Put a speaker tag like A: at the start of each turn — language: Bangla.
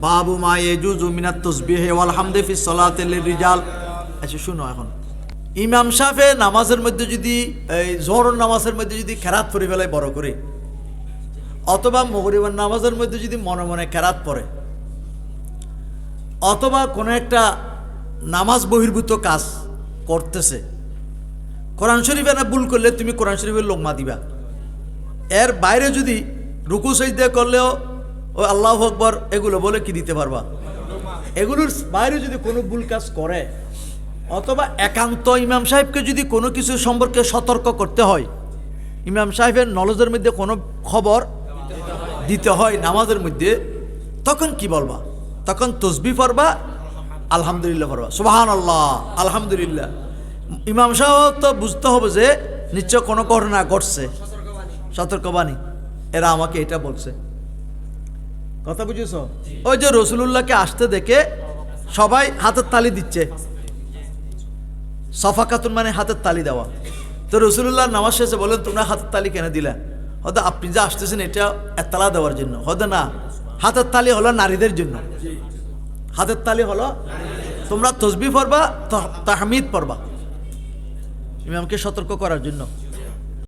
A: বাবু মা এজুজু মিনাত তসবিহ ওয়াল হামদে ফি সলাতিল রিজাল। আচ্ছা শুনো এখন। ইমাম সাহেবে নামাজের মধ্যে যদি, এই জোহর নামাজের মধ্যে যদি খেরাত পড়ে ফেলায় বড় করে। অথবা মগরিবার নামাজের মধ্যে যদি মনে মনে খেরাত পড়ে। অথবা কোনো একটা নামাজ বহির্ভূত কাজ করতেছে। কোরআন শরীফে না ভুল করলে তুমি কোরআন শরীফের লোকমা দিবা। এর বাইরে যদি রুকু সৈদে করলেও ও আল্লাহ আকবর, এগুলো বলে কি দিতে পারবা? এগুলোর বাইরে যদি কোনো ভুল কাজ করে, অথবা একান্ত ইমাম সাহেবকে যদি কোনো কিছু সম্পর্কে সতর্ক করতে হয়, ইমাম সাহেবের নলেজের মধ্যে কোনো খবর দিতে হয় নামাজের মধ্যে, তখন কি বলবা? তখন তসবি পড়বা, আলহামদুলিল্লাহ পড়বা। সুবাহান আল্লাহ আলহামদুলিল্লাহ। ইমাম সাহেব তো বুঝতে হবে যে নিশ্চয় কোনো ঘটনা ঘটছে। সতর্কবাণী। এরা আমাকে এটা বলছে। কথা বুঝেছ? ওই যে রসুলুল্লাহকে আসতে দেখে সবাই হাতের তালি দিচ্ছে। সফা খাতুন মানে হাতের তালি দেওয়া। তো রসুল্লাহ নামাজ শেষে বলেন তোমরা হাতের তালি কেন দিলে? হয়তো আপনি যে আসতেছেন এটা এতলা দেওয়ার জন্য। হয়তো না। হাতের তালি হলো নারীদের জন্য। হাতের তালি হলো তোমরা তসবি পড়বা তাহমিদ পড়বা। ইমামকে সতর্ক করার জন্য।